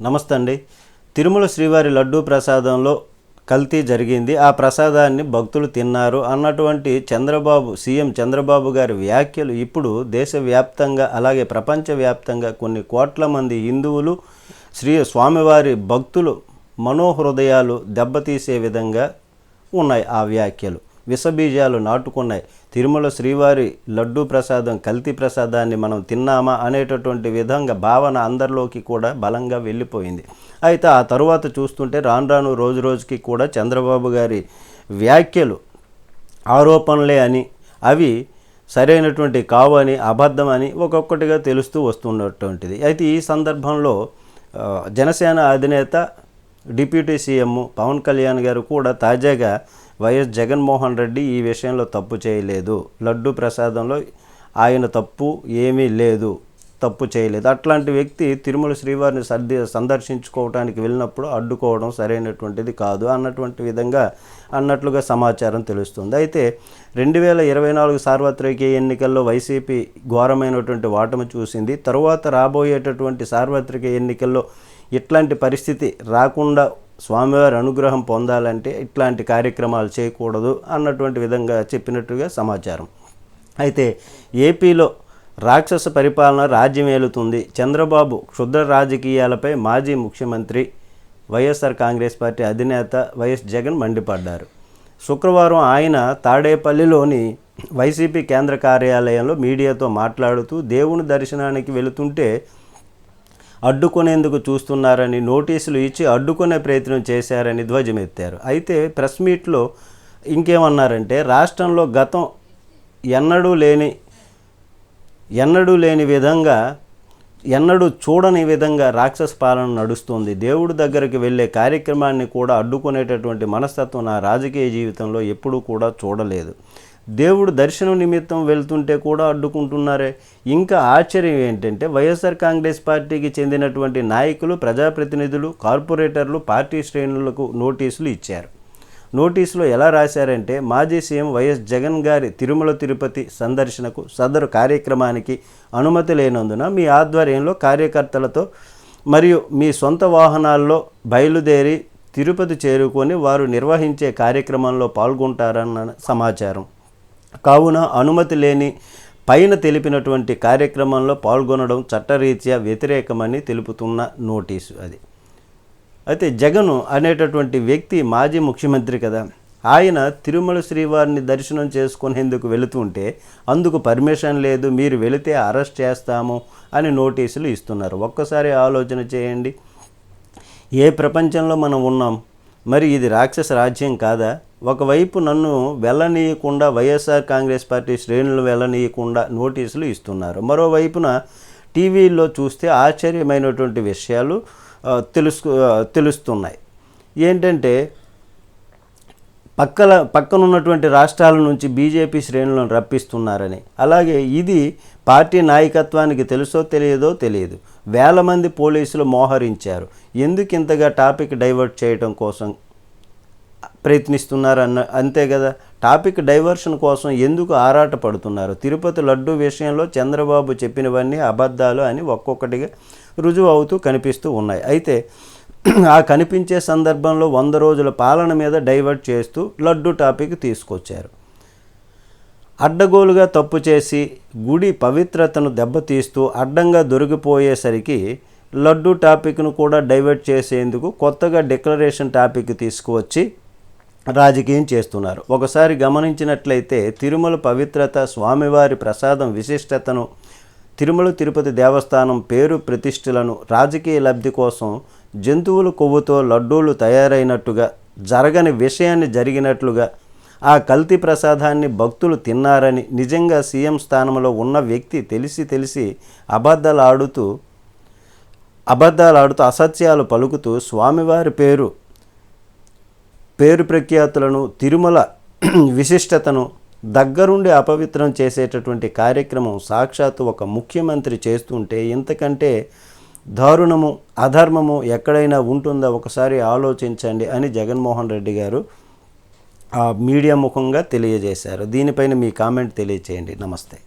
నమస్తే అండి తిరుమల శ్రీవారి లడ్డూ ప్రసాదంలో కల్తీ జరిగింది. ఆ ప్రసాదాన్ని భక్తులు తిన్నారు అన్నటువంటి చంద్రబాబు సీఎం చంద్రబాబు గారి వ్యాఖ్యలు ఇప్పుడు దేశవ్యాప్తంగా అలాగే ప్రపంచవ్యాప్తంగా కొన్ని కోట్ల మంది హిందువులు శ్రీ స్వామివారి భక్తులు మనోహృదయాలు దెబ్బతీసే విధంగా ఉన్నాయి ఆ వ్యాఖ్యలు. విషబీజాలు నాటుకున్నాయి. తిరుమల శ్రీవారి లడ్డూ ప్రసాదం కల్తీ ప్రసాదాన్ని మనం తిన్నామా అనేటటువంటి విధంగా భావన అందరిలోకి కూడా బలంగా వెళ్ళిపోయింది. అయితే ఆ తరువాత చూస్తుంటే రాను రాను రోజు రోజుకి కూడా చంద్రబాబు గారి వ్యాఖ్యలు ఆరోపణలే అని అవి సరైనటువంటి కావు అని అబద్ధం అని ఒక్కొక్కటిగా తెలుస్తూ వస్తున్నటువంటిది. అయితే ఈ సందర్భంలో జనసేన అధినేత డిప్యూటీ సీఎం పవన్ కళ్యాణ్ గారు కూడా తాజాగా వైఎస్ జగన్మోహన్ రెడ్డి ఈ విషయంలో తప్పు చేయలేదు. లడ్డు ప్రసాదంలో ఆయన తప్పు ఏమీ లేదు. తప్పు చేయలేదు. అట్లాంటి వ్యక్తి తిరుమల శ్రీవారిని సర్ది సందర్శించుకోవడానికి వెళ్ళినప్పుడు అడ్డుకోవడం సరైనటువంటిది కాదు అన్నటువంటి విధంగా అన్నట్లుగా సమాచారం తెలుస్తుంది. అయితే రెండు వేల ఇరవై నాలుగు సార్వత్రిక ఎన్నికల్లో వైసీపీ ఘోరమైనటువంటి వాటము చూసింది. తరువాత రాబోయేటటువంటి సార్వత్రిక ఎన్నికల్లో ఇట్లాంటి పరిస్థితి రాకుండా స్వామివారి అనుగ్రహం పొందాలంటే ఇట్లాంటి కార్యక్రమాలు చేయకూడదు అన్నటువంటి విధంగా చెప్పినట్టుగా సమాచారం. అయితే ఏపీలో రాక్షస పరిపాలన రాజ్యం ఏలుతుంది. చంద్రబాబు క్షుద్ర రాజకీయాలపై మాజీ ముఖ్యమంత్రి వైఎస్ఆర్ కాంగ్రెస్ పార్టీ అధినేత వైఎస్ జగన్ మండిపడ్డారు. శుక్రవారం ఆయన తాడేపల్లిలోని వైసీపీ కేంద్ర కార్యాలయంలో మీడియాతో మాట్లాడుతూ దేవుని దర్శనానికి వెళుతుంటే అడ్డుకునేందుకు చూస్తున్నారని నోటీసులు ఇచ్చి అడ్డుకునే ప్రయత్నం చేశారని ధ్వజమెత్తారు. అయితే ప్రెస్ మీట్లో ఇంకేమన్నారంటే రాష్ట్రంలో గతం ఎన్నడూ లేని ఎన్నడూ లేని విధంగా ఎన్నడూ చూడని విధంగా రాక్షస పాలన నడుస్తుంది. దేవుడి దగ్గరికి వెళ్ళే కార్యక్రమాన్ని కూడా అడ్డుకునేటటువంటి మనస్తత్వం నా రాజకీయ జీవితంలో ఎప్పుడూ కూడా చూడలేదు. దేవుడు దర్శనం నిమిత్తం వెళ్తుంటే కూడా అడ్డుకుంటున్నారే. ఇంకా ఆశ్చర్యం ఏంటంటే వైఎస్ఆర్ కాంగ్రెస్ పార్టీకి చెందినటువంటి నాయకులు ప్రజాప్రతినిధులు కార్పొరేటర్లు పార్టీ శ్రేణులకు నోటీసులు ఇచ్చారు. నోటీసులో ఎలా రాశారంటే మాజీ సీఎం వైఎస్ జగన్ గారి తిరుమల తిరుపతి సందర్శనకు సదరు కార్యక్రమానికి అనుమతి లేనందున మీ ఆధ్వర్యంలో కార్యకర్తలతో మరియు మీ సొంత వాహనాల్లో బయలుదేరి తిరుపతి చేరుకొని వారు నిర్వహించే కార్యక్రమంలో పాల్గొంటారన్న సమాచారం. కావున అనుమతి లేని పైన తెలిపినటువంటి కార్యక్రమంలో పాల్గొనడం చట్టరీత్యా వ్యతిరేకమని తెలుపుతున్న నోటీసు అది. అయితే జగను అనేటటువంటి వ్యక్తి మాజీ ముఖ్యమంత్రి కదా. ఆయన తిరుమల శ్రీవారిని దర్శనం చేసుకునేందుకు వెళుతుంటే అందుకు పర్మిషన్ లేదు మీరు వెళితే అరెస్ట్ చేస్తాము అని నోటీసులు ఇస్తున్నారు. ఒక్కసారి ఆలోచన చేయండి. ఏ ప్రపంచంలో మనం ఉన్నాం? మరి ఇది రాక్షస రాజ్యం కాదా? ఒకవైపు నన్ను వెళ్ళనీయకుండా వైఎస్ఆర్ కాంగ్రెస్ పార్టీ శ్రేణులు వెళ్ళనీయకుండా నోటీసులు ఇస్తున్నారు. మరోవైపున టీవీల్లో చూస్తే ఆశ్చర్యమైనటువంటి విషయాలు తెలుసు తెలుస్తున్నాయి. ఏంటంటే పక్కల పక్కనున్నటువంటి రాష్ట్రాల నుంచి బీజేపీ శ్రేణులను రప్పిస్తున్నారని. అలాగే ఇది పార్టీ నాయకత్వానికి తెలుసో తెలియదో తెలియదు. వేల మంది పోలీసులు మోహరించారు. ఎందుకు ఇంతగా టాపిక్ డైవర్ట్ చేయడం కోసం ప్రయత్నిస్తున్నారు అన్న అంతే కదా. టాపిక్ డైవర్షన్ కోసం ఎందుకు ఆరాట పడుతున్నారు? తిరుపతి లడ్డు విషయంలో చంద్రబాబు చెప్పినవన్నీ అబద్ధాలు అని ఒక్కొక్కటిగా రుజువు అవుతూ కనిపిస్తూ ఉన్నాయి. అయితే ఆ కనిపించే సందర్భంలో వంద రోజుల పాలన మీద డైవర్ట్ చేస్తూ లడ్డు టాపిక్ తీసుకొచ్చారు. అడ్డగోలుగా తప్పు చేసి గుడి పవిత్రతను దెబ్బతీస్తూ అడ్డంగా దొరికిపోయేసరికి లడ్డు టాపిక్ను కూడా డైవర్ట్ చేసేందుకు కొత్తగా డిక్లరేషన్ టాపిక్ తీసుకువచ్చి రాజకీయం చేస్తున్నారు. ఒకసారి గమనించినట్లయితే తిరుమల పవిత్రత స్వామివారి ప్రసాదం విశిష్టతను తిరుమల తిరుపతి దేవస్థానం పేరు ప్రతిష్టలను రాజకీయ లబ్ధి కోసం జంతువుల కొవ్వుతో లడ్డూలు తయారైనట్టుగా జరగని విషయాన్ని జరిగినట్లుగా ఆ కల్తీ ప్రసాదాన్ని భక్తులు తిన్నారని నిజంగా సీఎం స్థానంలో ఉన్న వ్యక్తి తెలిసి తెలిసి అబద్ధాలు ఆడుతూ అబద్ధాలు ఆడుతూ అసత్యాలు పలుకుతూ స్వామివారి పేరు పేరు ప్రఖ్యాతులను తిరుమల విశిష్టతను దగ్గరుండి అపవిత్రం చేసేటటువంటి కార్యక్రమం సాక్షాత్తు ఒక ముఖ్యమంత్రి చేస్తుంటే ఇంతకంటే దారుణము అధర్మము ఎక్కడైనా ఉంటుందా? ఒకసారి ఆలోచించండి అని జగన్మోహన్ రెడ్డి గారు ఆ మీడియా ముఖంగా తెలియజేశారు. దీనిపైన మీ కామెంట్ తెలియచేయండి. నమస్తే.